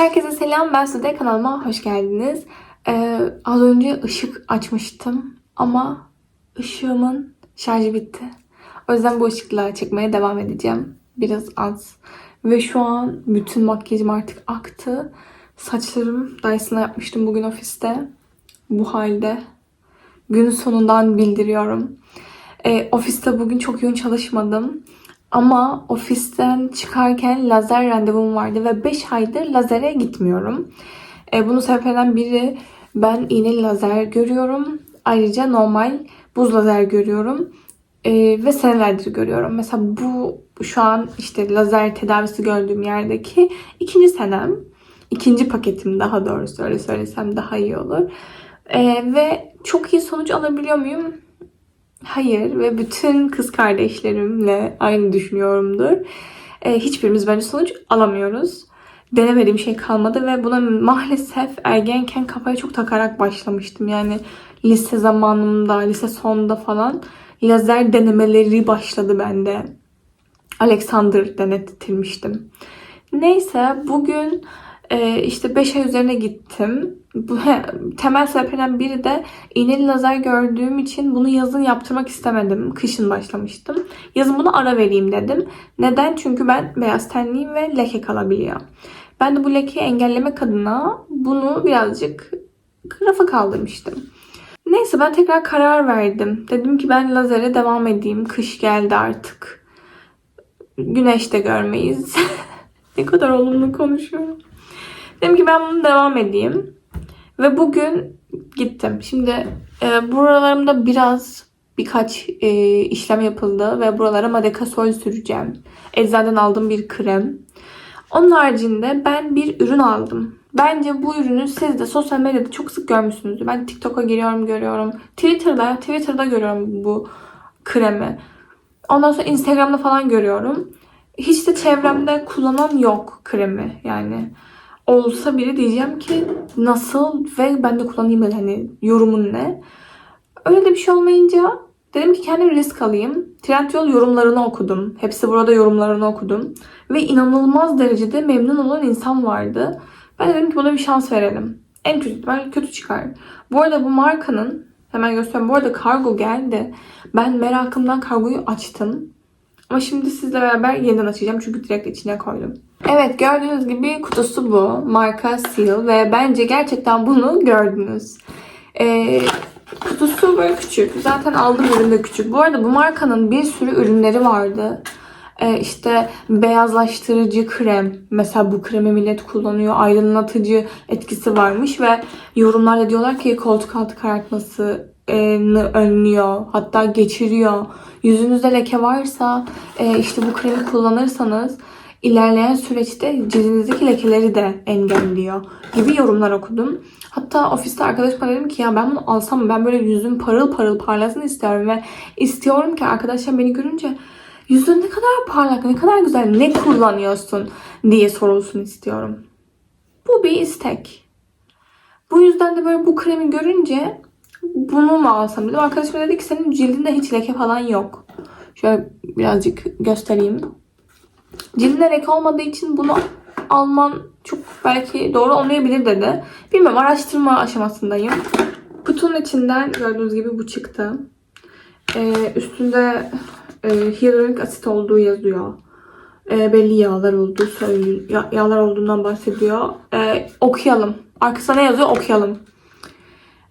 Herkese selam. Ben Sude. Kanalıma hoş geldiniz. Ee, az önce ışık açmıştım ama ışığımın şarjı bitti. O yüzden bu ışıkla çekmeye devam edeceğim. Biraz az. Ve şu an bütün makyajım artık aktı. Saçlarım Dyson'a yapmıştım bugün ofiste. Bu halde. Gün sonundan bildiriyorum. Ee, ofiste bugün çok yoğun çalışmadım. Ama ofisten çıkarken lazer randevum vardı ve 5 aydır lazere gitmiyorum. E, bunun sebeplerinden biri ben iğneli lazer görüyorum. Ayrıca normal buz lazer görüyorum. E, ve senelerdir görüyorum. Mesela bu şu an işte lazer tedavisi gördüğüm yerdeki ikinci senem. ikinci paketim daha doğrusu öyle söylesem daha iyi olur. E, ve çok iyi sonuç alabiliyor muyum? Hayır ve bütün kız kardeşlerimle aynı düşünüyorumdur. Ee, hiçbirimiz bence sonuç alamıyoruz. Denemediğim şey kalmadı ve buna maalesef ergenken kafaya çok takarak başlamıştım. Yani lise zamanımda, lise sonunda falan lazer denemeleri başladı bende. Alexander denettirmiştim. Neyse bugün e, işte 5 ay üzerine gittim. Bu temel sebeplerinden biri de iğneli lazer gördüğüm için bunu yazın yaptırmak istemedim. Kışın başlamıştım. Yazın bunu ara vereyim dedim. Neden? Çünkü ben beyaz tenliyim ve leke kalabiliyor. Ben de bu lekeyi engellemek adına bunu birazcık rafa kaldırmıştım. Neyse ben tekrar karar verdim. Dedim ki ben lazere devam edeyim. Kış geldi artık. Güneş de görmeyiz. ne kadar olumlu konuşuyorum. Dedim ki ben bunu devam edeyim. Ve bugün gittim. Şimdi e, buralarımda biraz birkaç e, işlem yapıldı ve buralara Madekasol süreceğim. Eczaneden aldığım bir krem. Onun haricinde ben bir ürün aldım. Bence bu ürünü siz de sosyal medyada çok sık görmüşsünüzdür. Ben TikTok'a giriyorum görüyorum. Twitter'da, Twitter'da görüyorum bu kremi. Ondan sonra Instagram'da falan görüyorum. Hiç de çevremde kullanan yok kremi yani olsa biri diyeceğim ki nasıl ve ben de kullanayım böyle hani yorumun ne? Öyle de bir şey olmayınca dedim ki kendim risk alayım. Trendyol yorumlarını okudum. Hepsi burada yorumlarını okudum. Ve inanılmaz derecede memnun olan insan vardı. Ben dedim ki buna bir şans verelim. En kötü ihtimal kötü çıkar. Bu arada bu markanın hemen göstereyim. Bu arada kargo geldi. Ben merakımdan kargoyu açtım. Ama şimdi sizle beraber yeniden açacağım çünkü direkt içine koydum. Evet gördüğünüz gibi kutusu bu. Marka Seal ve bence gerçekten bunu gördünüz. Ee, kutusu böyle küçük. Zaten aldığım ürün de küçük. Bu arada bu markanın bir sürü ürünleri vardı. Ee, işte beyazlaştırıcı krem. Mesela bu kremi millet kullanıyor. Aydınlatıcı etkisi varmış ve yorumlarda diyorlar ki koltuk altı karartması önlüyor. Hatta geçiriyor. Yüzünüzde leke varsa e, işte bu kremi kullanırsanız ilerleyen süreçte cildinizdeki lekeleri de engelliyor gibi yorumlar okudum. Hatta ofiste arkadaşıma dedim ki ya ben bunu alsam? Ben böyle yüzüm parıl parıl parlasın istiyorum ve istiyorum ki arkadaşlar beni görünce yüzün ne kadar parlak, ne kadar güzel, ne kullanıyorsun diye sorulsun istiyorum. Bu bir istek. Bu yüzden de böyle bu kremi görünce bunu mu alsam dedim. Arkadaşım dedi ki senin cildinde hiç leke falan yok. Şöyle birazcık göstereyim. Cildinde leke olmadığı için bunu alman çok belki doğru olmayabilir dedi. Bilmiyorum araştırma aşamasındayım. Kutunun içinden gördüğünüz gibi bu çıktı. Ee, üstünde e, hyaluronik asit olduğu yazıyor. E, belli yağlar olduğu söylüyor. Yağlar olduğundan bahsediyor. E, okuyalım. Arkasına ne yazıyor okuyalım.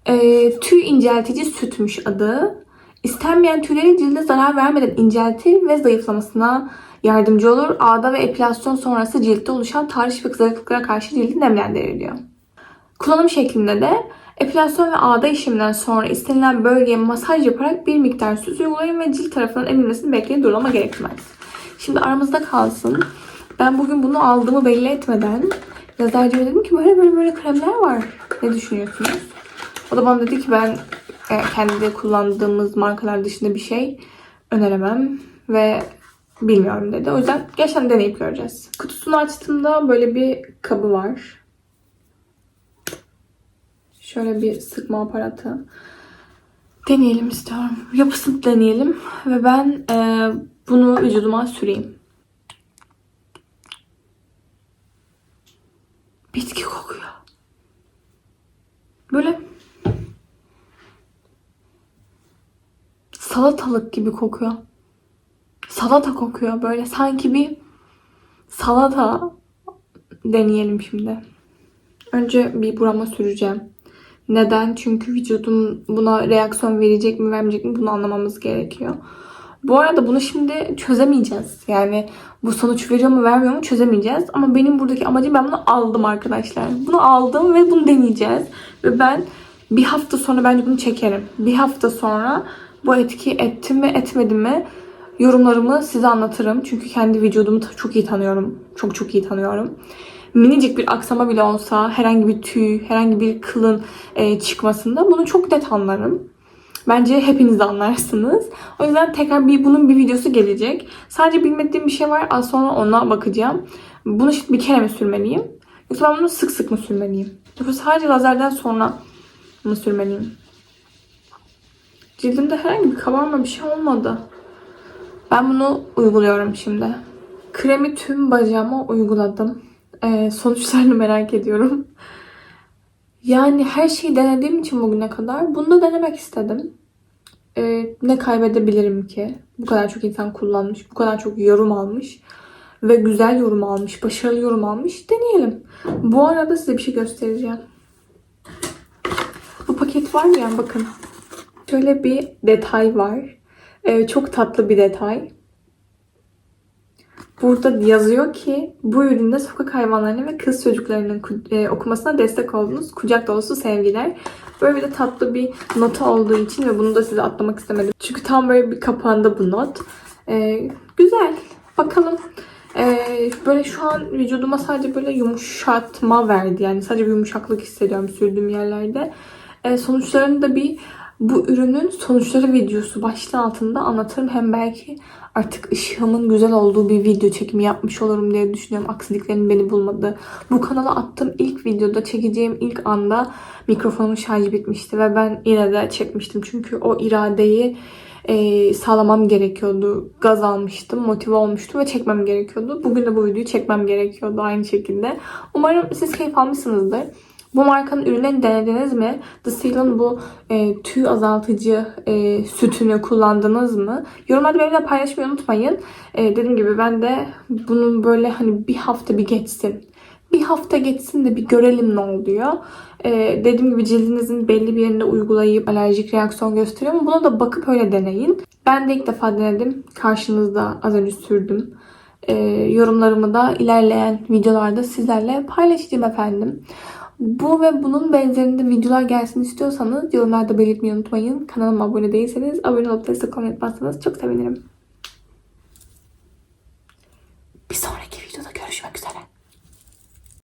E, tüy inceltici sütmüş adı. İstenmeyen tüylerin cilde zarar vermeden inceltir ve zayıflamasına yardımcı olur. Ağda ve epilasyon sonrası ciltte oluşan tahriş ve kızarıklıklara karşı cildi nemlendiriliyor. Kullanım şeklinde de epilasyon ve ağda işleminden sonra istenilen bölgeye masaj yaparak bir miktar süt uygulayın ve cilt tarafından emilmesini bekleyin durulama gerekmez. Şimdi aramızda kalsın. Ben bugün bunu aldığımı belli etmeden yazarcıma dedim ki böyle böyle böyle kremler var. Ne düşünüyorsunuz? O da bana dedi ki ben e, kendi kullandığımız markalar dışında bir şey öneremem ve bilmiyorum dedi. O yüzden gerçekten deneyip göreceğiz. Kutusunu açtığımda böyle bir kabı var. Şöyle bir sıkma aparatı. Deneyelim istiyorum. Yapısını deneyelim ve ben e, bunu vücuduma süreyim. bitki kokuyor. Böyle salatalık gibi kokuyor. Salata kokuyor böyle sanki bir salata deneyelim şimdi. Önce bir burama süreceğim. Neden? Çünkü vücudum buna reaksiyon verecek mi vermeyecek mi bunu anlamamız gerekiyor. Bu arada bunu şimdi çözemeyeceğiz. Yani bu sonuç veriyor mu vermiyor mu çözemeyeceğiz. Ama benim buradaki amacım ben bunu aldım arkadaşlar. Bunu aldım ve bunu deneyeceğiz. Ve ben bir hafta sonra bence bunu çekerim. Bir hafta sonra bu etki etti mi etmedi mi yorumlarımı size anlatırım. Çünkü kendi vücudumu çok iyi tanıyorum. Çok çok iyi tanıyorum. Minicik bir aksama bile olsa herhangi bir tüy, herhangi bir kılın e, çıkmasında bunu çok net anlarım. Bence hepiniz anlarsınız. O yüzden tekrar bir bunun bir videosu gelecek. Sadece bilmediğim bir şey var. Az sonra ona bakacağım. Bunu şimdi bir kere mi sürmeliyim? Yoksa ben bunu sık sık mı sürmeliyim? Yoksa sadece lazerden sonra mı sürmeliyim? Cildimde herhangi bir kabarma bir şey olmadı. Ben bunu uyguluyorum şimdi. Kremi tüm bacağıma uyguladım. Ee, sonuçlarını merak ediyorum. Yani her şeyi denediğim için bugüne kadar bunu da denemek istedim. Ee, ne kaybedebilirim ki? Bu kadar çok insan kullanmış, bu kadar çok yorum almış ve güzel yorum almış, başarılı yorum almış. Deneyelim. Bu arada size bir şey göstereceğim. Bu paket var ya bakın. Şöyle bir detay var. Ee, çok tatlı bir detay. Burada yazıyor ki bu üründe sokak hayvanlarının ve kız çocuklarının e, okumasına destek oldunuz. Kucak dolusu sevgiler. Böyle bir de tatlı bir nota olduğu için ve bunu da size atlamak istemedim. Çünkü tam böyle bir kapağında bu not. Ee, güzel. Bakalım. Ee, böyle şu an vücuduma sadece böyle yumuşatma verdi. Yani sadece bir yumuşaklık hissediyorum sürdüğüm yerlerde. Ee, sonuçlarını da bir bu ürünün sonuçları videosu başlığı altında anlatırım. Hem belki artık ışığımın güzel olduğu bir video çekimi yapmış olurum diye düşünüyorum. Aksiliklerin beni bulmadı. Bu kanala attığım ilk videoda çekeceğim ilk anda mikrofonumun şarjı bitmişti ve ben yine de çekmiştim. Çünkü o iradeyi e, sağlamam gerekiyordu. Gaz almıştım, motive olmuştum ve çekmem gerekiyordu. Bugün de bu videoyu çekmem gerekiyordu aynı şekilde. Umarım siz keyif almışsınızdır. Bu markanın ürünlerini denediniz mi? The Seal'ın bu e, tüy azaltıcı e, sütünü kullandınız mı? Yorumlarda benimle paylaşmayı unutmayın. E, dediğim gibi ben de bunun böyle hani bir hafta bir geçsin. Bir hafta geçsin de bir görelim ne oluyor. E, dediğim gibi cildinizin belli bir yerinde uygulayıp alerjik reaksiyon gösteriyor mu? Buna da bakıp öyle deneyin. Ben de ilk defa denedim. Karşınızda az önce sürdüm. E, yorumlarımı da ilerleyen videolarda sizlerle paylaşacağım efendim. Bu ve bunun benzerinde videolar gelsin istiyorsanız yorumlarda belirtmeyi unutmayın. Kanalıma abone değilseniz abone olup destek olmayı unutmazsanız çok sevinirim. Bir sonraki